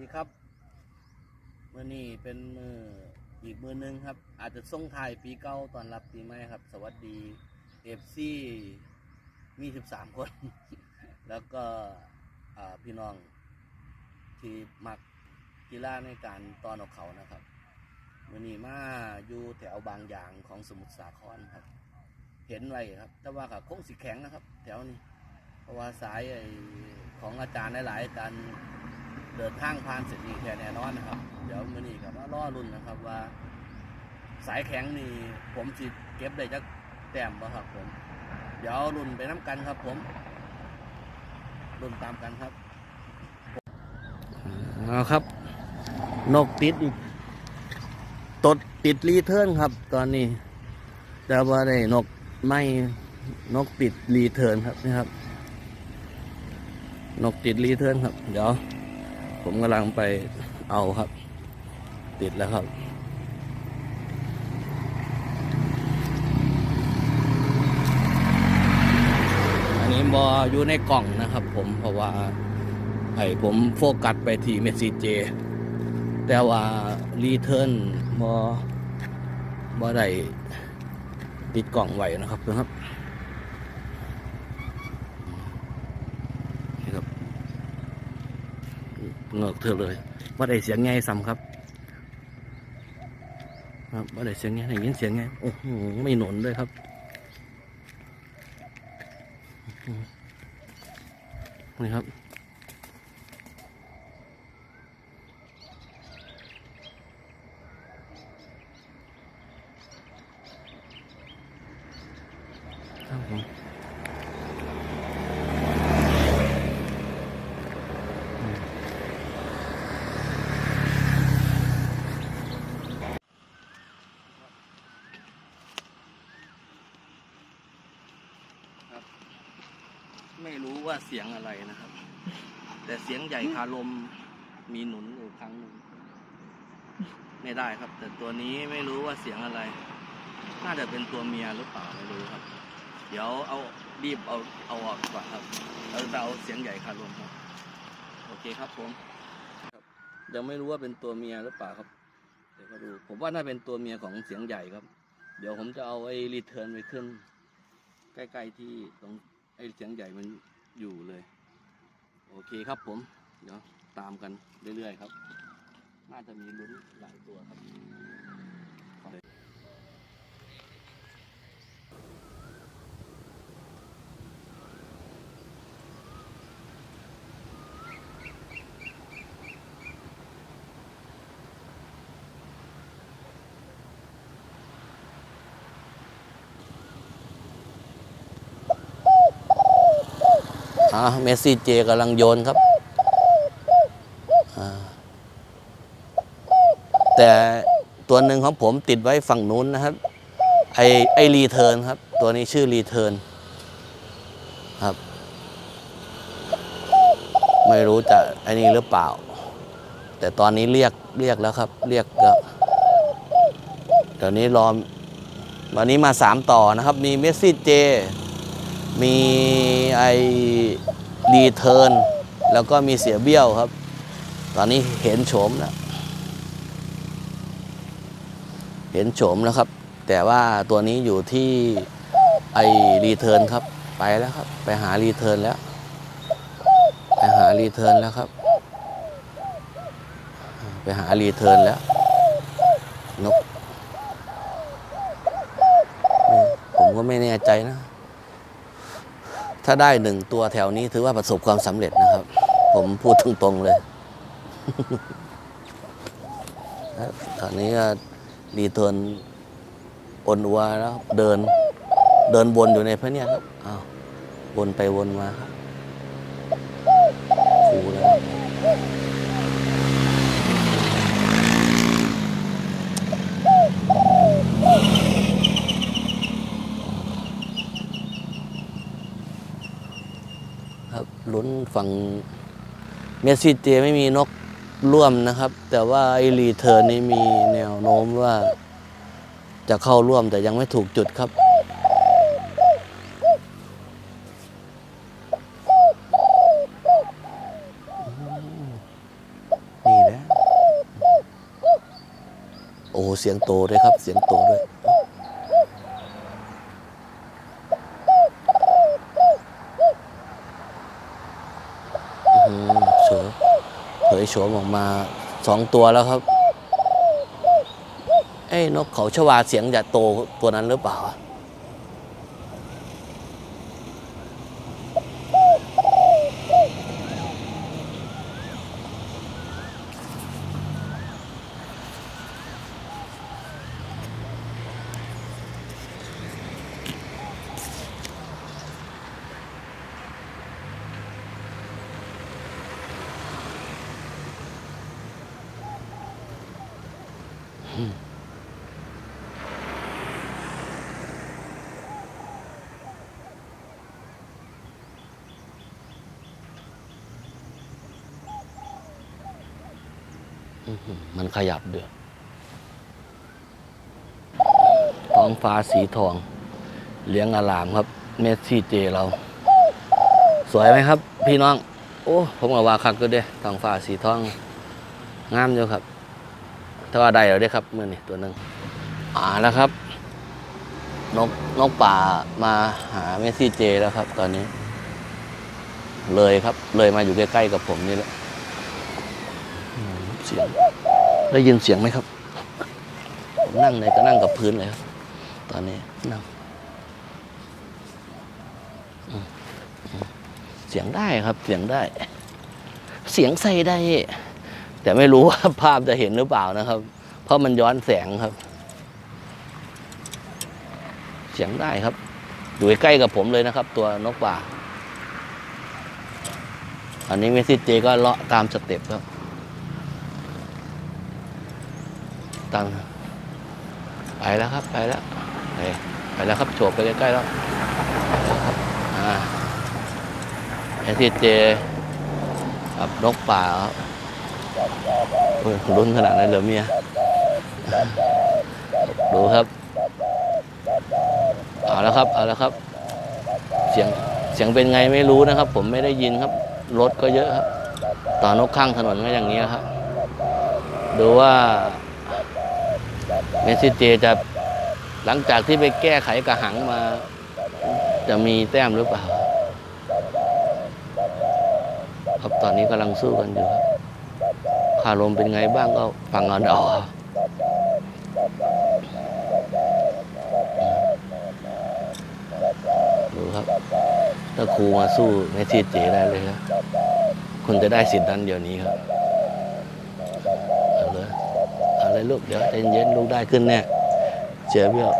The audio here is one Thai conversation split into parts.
ดีครับมื่อนี้เป็นมืออีกมือหนึงครับ อาจจะส่งท้ายปีเก่าตอนรับปีใหม่ครับ สวัสดีเอฟซีมีสิบสามคน แล้วก็พี่น้องที่มักกีฬาในการตอนออกเขานะครับมือนี้มาอยู่แถวบางอย่างของสมุทรสาครครับ เห็นไว้ครับ แต่ว่ากับคงสีแข็งนะครับ แถวนี้ เพราะว่าสายของอาจารย์หลายๆอาจารย์ เดินทางผ่านเสร็จนี่แค่แน่นอนนะครับ เดี๋ยวมื่อนี้กับว่าล่อรุ่นนะครับว่า สายแข็งนี่ผมสิเก็บได้จักแต้มบ่ครับผม เดี๋ยวรุ่นไปน้ำกันครับ ผมรุ่นตามกันครับเอาครับ นกติดอีกตดติดรีเทิร์นครับ ตอนนี้แต่ว่าได้นกไม่นกติดรีเทิร์นครับนี่ครับ นกติดรีเทิร์นครับ เดี๋ยว ผมกำลังไปเอาครับ ติดแล้วครับ อันนี้บออยู่ในกล่องนะครับ ผมเพราะว่าให้ผมโฟกัสไปที่เมสซีเจ แต่ว่ารีเทิร์นบอบอได้ติดกล่องไว้นะครับเพื่อนครับนี่ครับ เงือกเธอเลยว่าได้เสียงไงซ้ำครับ ครับว่าได้เสียงไงได้ยินเสียงไงโอ้โหไม่หนุนเลยครับนี่ครับ ครับผมอืมครับ ไม่รู้ว่าเสียงอะไรนะครับ แต่เสียง ใหญ่คาลมมีหนุนอยู่ครั้งหนึ่งไม่ได้ครับ แต่ตัวนี้ไม่รู้ว่าเสียงอะไร น่าจะเป็นตัวเมียหรือเปล่าไม่รู้ครับ เดี๋ยวเอารีบเอาเอาออกก่อนครับเราจะเอาเสียงใหญ่คาลมครับ โอเคครับผมครับยังไม่รู้ว่าเป็นตัวเมียหรือเปล่าครับเดี๋ยวก็ดูผมว่าน่าเป็นตัวเมียของเสียงใหญ่ครับ เดี๋ยวผมจะเอาไอ้รีเทิร์นไปขึ้น ใกล้ ๆที่ตรงไอ้เสียงใหญ่มันอยู่เลย โอเคครับผม เดี๋ยวตามกันเรื่อยๆครับ น่าจะมีลุ้นหลายตัวครับอ่าเมสซี่เจกำลังโยนครับอ่า แต่ตัวหนึ่งของผมติดไว้ฝั่งนู้นนะครับ ไอไอรีเทิร์นครับ ตัวนี้ชื่อรีเทิร์นครับ ไม่รู้จะไอ้นี่หรือเปล่า แต่ตอนนี้เรียกเรียกแล้วครับ เรียกแล้วเดี๋ยวนี้รอวันนี้มาสามต่อนะครับ มีเมสซี่เจ มีไอรีเทิร์นแล้วก็มีเสียเบี้ยวครับ ตอนนี้เห็นโฉมแล้ว เห็นโฉมแล้วครับ แต่ว่าตัวนี้อยู่ที่ไอรีเทิร์นครับ ไปแล้วครับ ไปหารีเทิร์นแล้ว ไปหารีเทิร์นแล้วครับ ไปหารีเทิร์นแล้ว นก ผมก็ไม่แน่ใจนะ ถ้าได้หนึ่งตัวแถวนี้ถือว่าประสบความสำเร็จนะครับ ผมพูดตรงๆเลยครับตอนนี้ก็ รีเทิร์นอนอัวแล้วเดินเดินวนอยู่ในพระเนี่ยครับอ้าววนไปวนมาครับคูแล้วครับลุ้นฝั่งเมสซี่เจไม่มีนก ร่วมนะครับ แต่ว่าไอรีเทอร์นนี้มีแนวโน้มว่า จะเข้าร่วมแต่ยังไม่ถูกจุดครับ นี่นะ โอ้เสียงโตด้วยครับ เสียงโตด้วย ยโฉมออกมาสองตัวแล้วครับไอ้นกเขาชวาเสียงจะโตตัวนั้นหรือเปล่า มันขยับเดือดท้องฟ้าสีทอง เลี้ยงอลามครับ เมสซี่เจเรา สวยไหมครับ พี่น้อง โอ้ผมกับว่าคักก็เด้ท้องฟ้าสีทอง งามอยู่ครับถ้าว่าได้แล้วได้ครับมื่อนี้ตัวหนึ่งอ่าแล้วครับ นกนกป่ามาหาเมสซี่เจแล้วครับ ตอนนี้ เลยครับ เลยมาอยู่ใกล้ๆกับผมนี่แหละ สียง ได้ยินเสียงไหมครับ นั่งไหนก็นั่งกับพื้นเลยครับ ตอนนี้นั่งเสียงได้ครับเสียงได้ เสียงใส่ได้ แต่ไม่รู้ว่าภาพจะเห็นหรือเปล่านะครับ เพราะมันย้อนแสงครับ เสียงได้ครับอยู่ใกล้กับผมเลยนะครับ ตัวนกป่า อันนี้เมสซิเจก็เลาะตามสเต็ปครับ ตังไปแล้วครับ ไปแล้วไปแล้วครับโฉบไปใกล้ๆแล้วไปแล้วครับอ่เมสซิเจกับนกป่าครับโอ้ยรุนขนาดนั้นเหรอเมียดูครับเอาแล้วครับเอาแล้วครับ เสียงเสียงเป็นไงไม่รู้นะครับ ผมไม่ได้ยินครับรถก็เยอะครับ ต่อนกข้างถนนก็อย่างนี้ครับ ดูว่า เมสซิเจจะหลังจากที่ไปแก้ไขกระหังมา จะมีแต้มหรือเปล่า ครับตอนนี้กำลังสู้กันอยู่ครับคารมเป็นไงบ้างก็ฟังเอาเอาครับดูครับ ถ้าครูมาสู้เมสซี่เจได้เลยครับ คุณจะได้สิทธิ์นั้นเดี๋ยวนี้ครับ เอาเลยเอาเลยลูก เดี๋ยวใจเย็นๆลูกได้ขึ้นแน่เสียเบี้ยว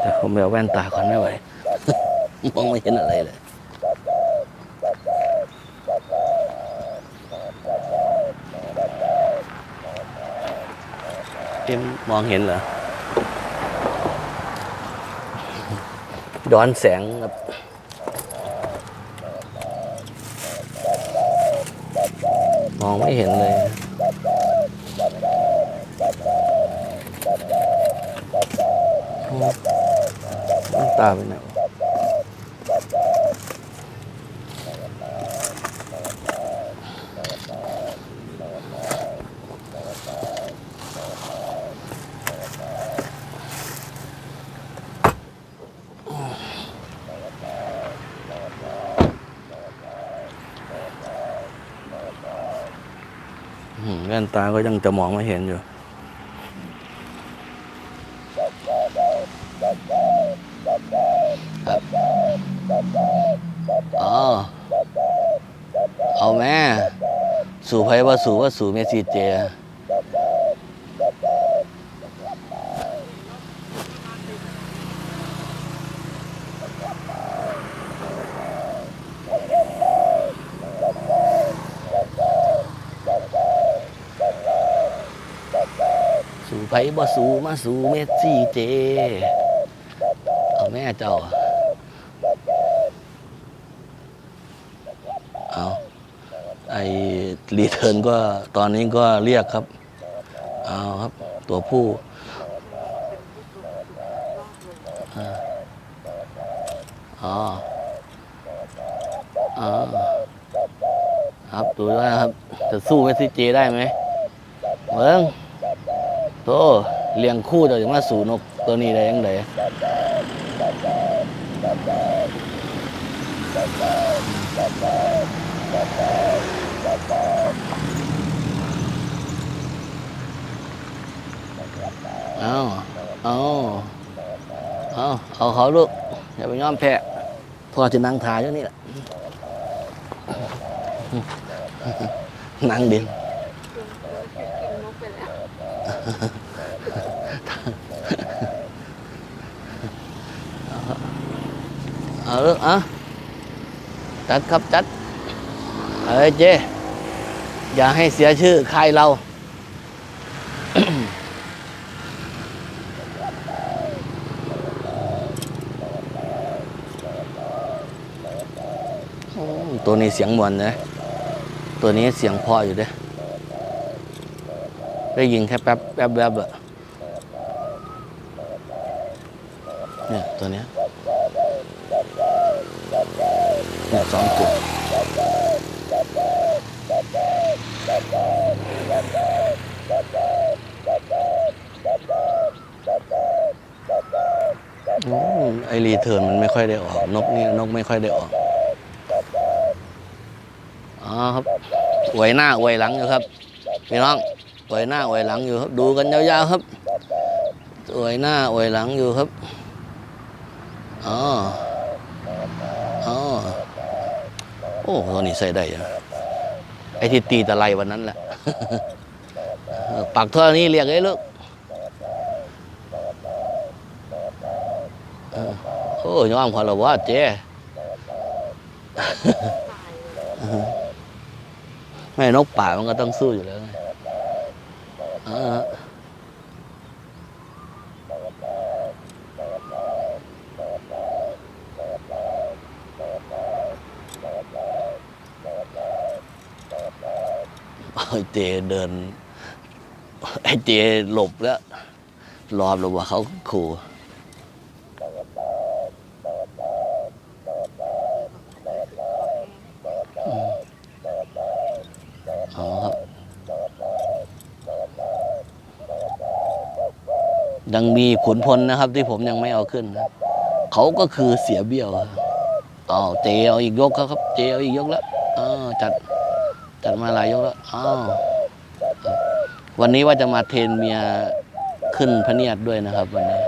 แต่ผมไปเอาแว่นตาก่อนไม่ไหวมองไม่เห็นอะไรเลยเอ็มมองเห็นเหรอ ย้อนแสงครับมองไม่เห็นเลยตาไปไหนวะอืมแว่นตาก็ยังจะมองไม่เห็นอยู่ ครับ อ๋อ เอาแม่ สู่ไพว่าสู่ว่าสู่เมสซีเจ ไผบ่สูมาสูเมสซี่เจ เอาแม่เจ้า เอาไอรีเทิร์นก็ตอนนี้ก็เรียกครับ เอาครับ ตัวผู้อ๋ออ๋อครับ ดูว่าครับ จะสู้เมสซี่เจได้ไหมเบิ้ง โตเลี้ยงคู่เดี๋ยวมาสู่นกตัวนี้ได้ยังไงเอาเอาเอาเอาเขาลูกอย่าไปย้อมแพะพอจะนั่งทายอยู่นี่แหละนั่งดิน เอาอะจัดครับจัดเอ้เจ๊อย่าให้เสียชื่อใครเรา ตัวนี้เสียงมวนนะตัวนี้เสียงพออยู่เด้ ได้ยินแค่แป๊บแป๊บแป๊บอะเนี่ยตัวเนี้ยเนี่ยสองตัวไอรีเทิร์นมันไม่ค่อยได้ออก นกนี่นกไม่ค่อยได้ออกอ๋อครับอวหน้าอวหลังนะครับพี่น้อง อ่อยหน้าอ่อยหลังอยู่ครับ ดูกันยาวๆครับอ่อยหน้าอ่อยหลังอยู่ครับอ๋ออ๋อโอ้ตัวนี้ใส่ได้ยังไอ้ที่ตีตะไลวันนั้นแหละปากเท่านี้เรียกไอ้ลูกโอ้ยอมขอละว่าเจ๊แม่นกป่ามันก็ต้องสู้อยู่แล้วไง ไอ้เจเดิน ไอ้เจหลบแล้วรอบลงมาเขาขู่ ยังมีขุนพลนะครับ ที่ผมยังไม่เอาขึ้นเขาก็คือเสียเบี้ยวอ้าวเจเอาอีกยกครับ เจเอาอีกยกแล้วอ้าวจัดจัดมาหลายยกแล้วอ้าววันนี้ว่าจะมาเทนเมียขึ้นพระเนียดด้วยนะครับ วันนี้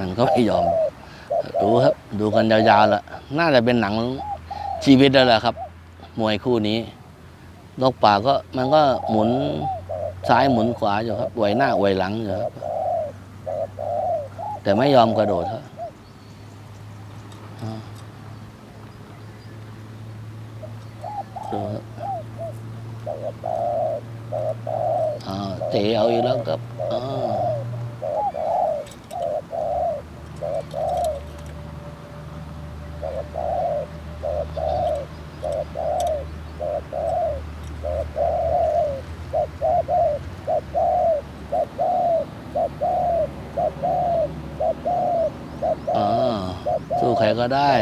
มันก็ไม่ยอม กันยาวๆแล้วน่าจะเป็นหนังชีวิตแล้วละครับ มวยคู่นี้นกป่าก็มันก็หมุนซ้ายหมุนขวาอยู่ครับไหวหน้าไหวหลังอยู่ครับ แต่ไม่ยอมกระโดดครับดูคเตะเอาอีกแล้วครับ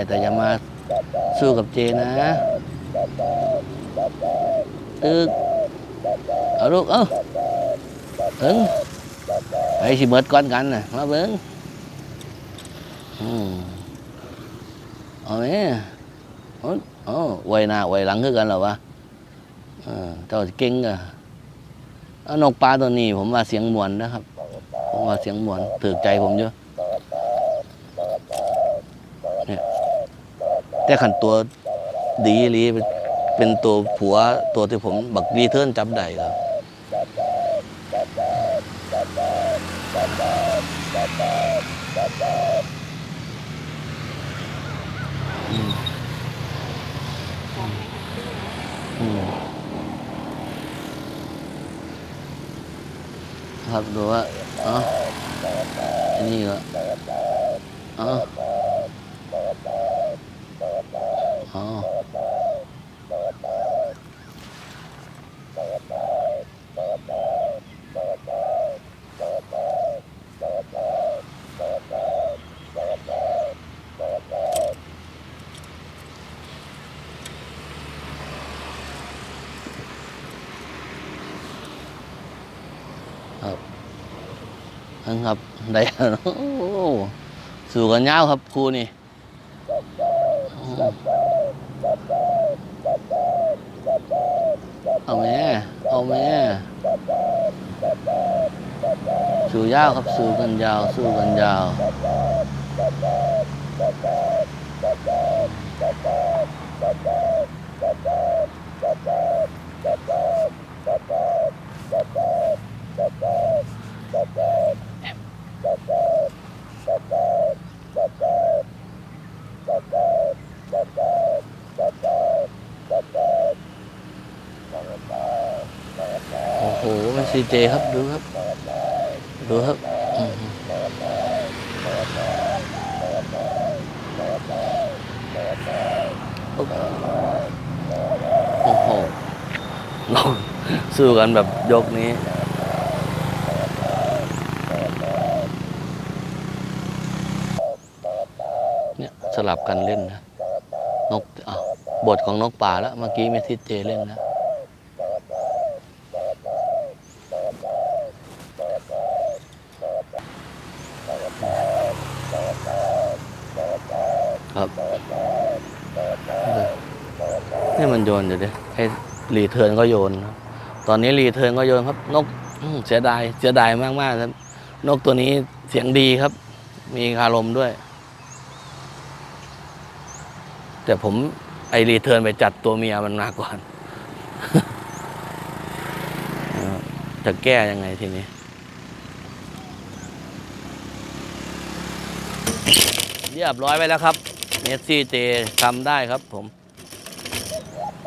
แต่อย่ามาสู้กับเจนะ ตึกเอาลูก เออเอิงไปสิเบิดก้อนกันนะมาเบิงอืมเอาไหมอ๋อวัยหน้าวัหลังคือกันหรอวะเจ้าเก่งอะนกปลาตัวนี้ผมว่าเสียงมวนนะครับ ผมว่าเสียงมวนถือใจผมเยอะ แต่ขันตัวดีหรืเป็นตัวผัวตัวที่ผมบักรีเทิร์นจับได้ครับครับดูว่าอ๋ออันนี้ก็อ๋อ นะครับได้สู่กันยาวครับครูนี่เอาแม่เอาแม่สู่ยาวครับสู่กันยาว สู่กันยาว ซีเจครับดูครับ ดูครับอื้อหือปุ๊บโอ้โหนกสู้กันแบบยกนี้เนี่ยสลับกันเล่นนะนกอะบทของนกป่าแล้วเมื่อกี้เมทิเจเล่นนะ นี่มันโยนอยู่ดิไอ้รีเทิร์นก็โยนครับ ตอนนี้รีเทิร์นก็โยนครับ นกเสียดายเสียดายมากๆครับ นกตัวนี้เสียงดีครับ มีคารมด้วย แต่ผมไอรีเทิร์นไปจัดตัวเมียมันมาก่อน จะแก้ยังไงทีนี้เรียบร้อยไปแล้วครับเมสซี่เจทำได้ครับผม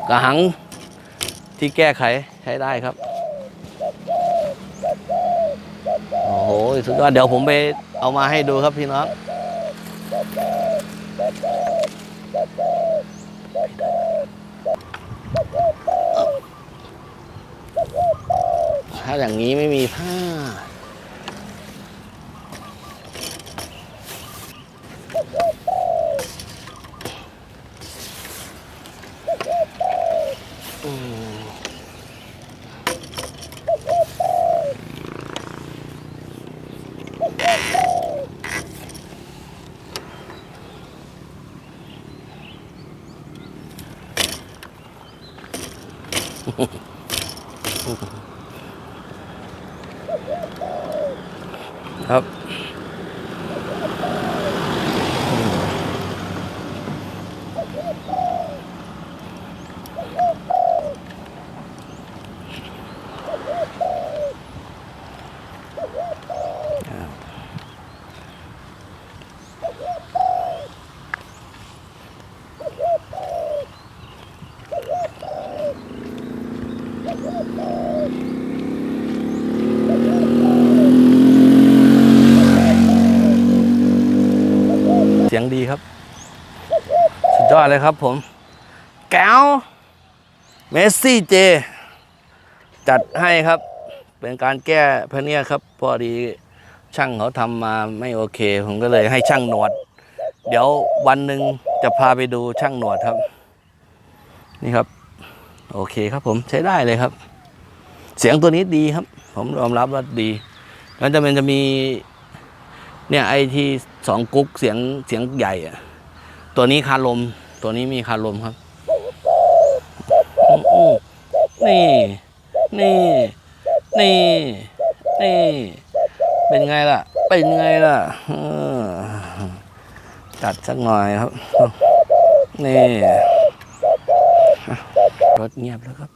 กระหังที่แก้ไขใช้ได้ครับ โอ้โหสุดยอดเดี๋ยวผมไปเอามาให้ดูครับพี่น้องถ้าอย่างนี้ไม่มีผ้า เลยครับผม แก้วเมสซี่เจ จัดให้ครับ เป็นการแก้พะเนียครับ พอดีช่างเขาทำมาไม่โอเค ผมก็เลยให้ช่างหนวด เดี๋ยววันหนึ่งจะพาไปดูช่างหนวดครับ นี่ครับ โอเคครับผมใช้ได้เลยครับ เสียงตัวนี้ดีครับ ผมยอมรับว่าดีแล้วจะเป็นจะมีเนี่ยไอที่สองกุ๊กเสียงเสียงใหญ่อะตัวนี้คาลม ตัวนี้มีคาลมครับ นี่ นี่ นี่ นี่ เป็นไงล่ะ เป็นไงล่ะจัดสักหน่อยครับ นี่รถเงียบแล้วครับ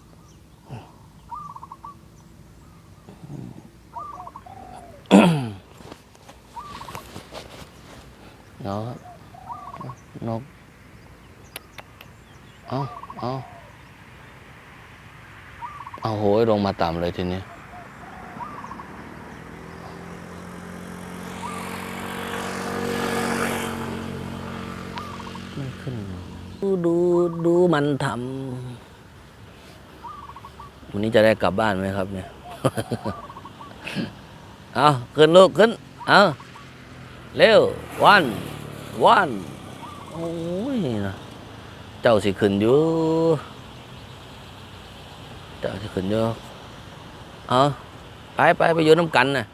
เนาะนก เอาเอาเอาโหยลงมาต่ำเลยทีนี้ไม่ขึ้นดูดูดูมันทำวันนี้จะได้กลับบ้านไหมครับ เนี่ย เอาขึ้นลูกขึ้น เอาเร็ววันวันโอ้ยนะ เจ้าสิขึ้นอยู่ เจ้าสิขึ้นอยู่เอาไปไปไปอยู่น้ำกันน่ะ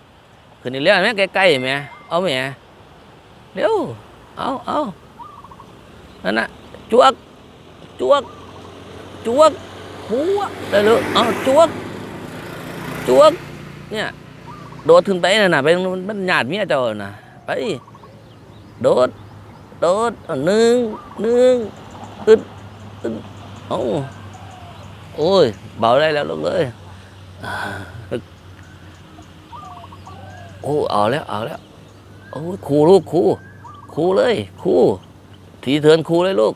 ขึ้นอีกแล้วแม่ใกล้ๆแม่เอาแม่เร็วเอาเอานั่นน่ะจวกจวกจวกหัวได้เลยเอาจวกจวกเนี่ยโดดขึ้นไปน่ะนะไปมันญาติเมียเจ้าน่ะไปโดดโดดหนึ่งหนึ่ง อึดอึดเอาโอ้ย เบาได้แล้วลูกเอ้ยโอ้เอาแล้วเอาแล้วโอ้ครูลูกครูครูเลยครูทีเทินครูเลยลูก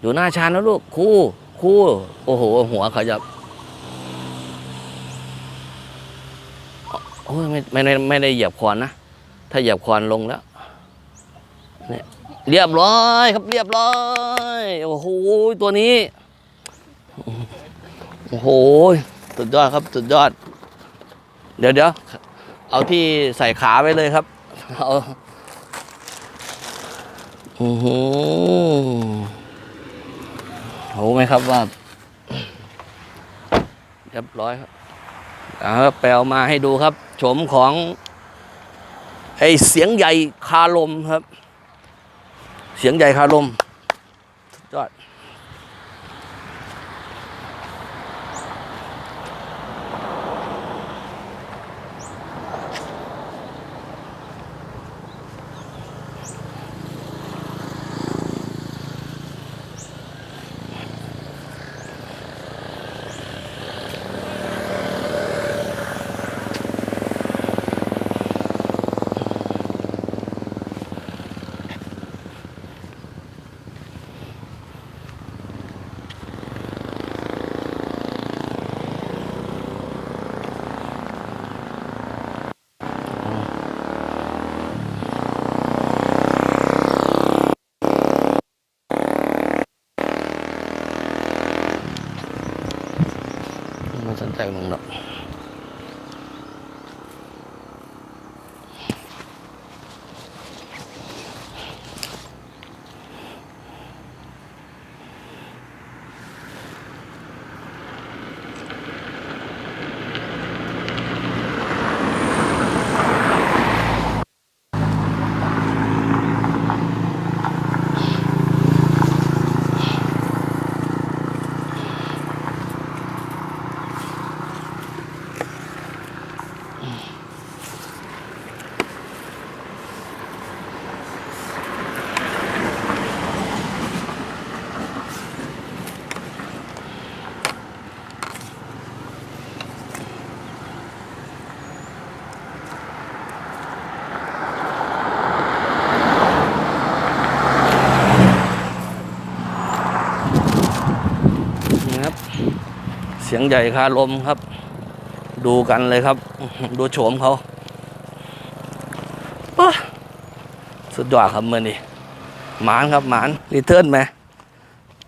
อยู่หน้าชานแล้วลูกครูครูโอ้โห หัวขยับโอ้ยไม่ไม่ไม่ได้เหยียบคอนนะ ถ้าเหยียบคอนลงแล้วเนี่ย เรียบร้อยครับเรียบร้อยโอ้โหตัวนี้โอ้โหสุดยอดครับสุดยอด เดี๋ยวเดี๋ยวเอาที่ใส่ขาไว้เลยครับเอาโอือหือรู้ไหมครับว่าเรียบร้อยครับเอาครับไปเอามาให้ดูครับโฉมของไอเสียงใหญ่คาลมครับ เสียงใหญ่คาลมสุดยอด ไมัน สียงใหญ่คาลมครับ ดูกันเลยครับ ดูโฉมเขาสุดยอดครับเมื่อนี่หมานครับหมานรีเทิร์นไหม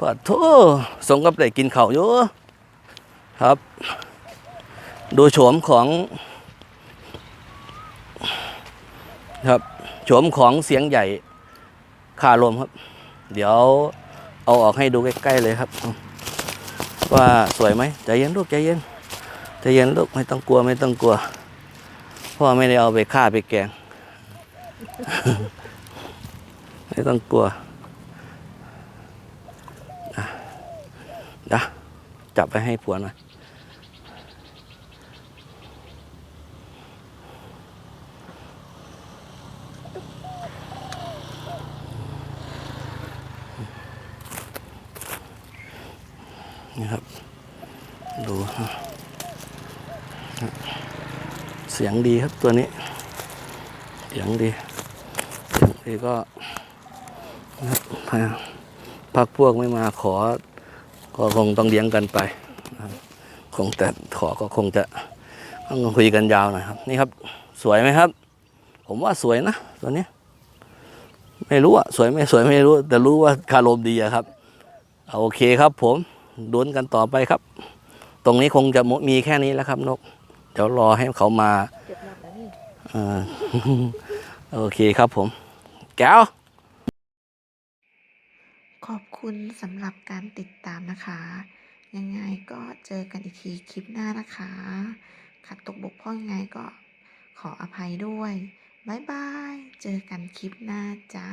ปะโทสงกับได้กินเข้าอยู่ครับ ดูโฉมของ ครับโฉมของเสียงใหญ่คาลมครับ เดี๋ยวเอาออกให้ดูใกล้ ๆ เลยครับ ว่าสวยไหมใจเย็นลูกใจเย็นใจเย็นลูกไม่ต้องกลัวไม่ต้องกลัวพ่อไม่ได้เอาไปฆ่าไปแกง ไม่ต้องกลัวนะจับไปให้ผัวหน่อย นี่ครับ ดู เสียงดีครับตัวนี้ เสียงดีเสียงดีก็นะครับพักพวกไม่มาขอ ก็คงต้องเลี้ยงกันไปคงแต่ขอก็คงจะต้องคุยกันยาวหน่อยครับ นี่ครับ สวยไหมครับ ผมว่าสวยนะตัวนี้ไม่รู้อะสวยไม่สวยไม่รู้ แต่รู้ว่าคารมดีอะครับเอาโอเคครับผม ดวนกันต่อไปครับ ตรงนี้คงจะมีแค่นี้แล้วครับนก เดี๋ยวรอให้เขามาเก็บมดแล้วนี่เอ่อโอเคครับผม แก้ว ขอบคุณสำหรับการติดตามนะคะ ยังไงก็เจอกันอีกทีคลิปหน้านะคะ ขัดตกบกพร่องยังไงก็ขออภัยด้วย บ๊ายบาย เจอกันคลิปหน้าจ้า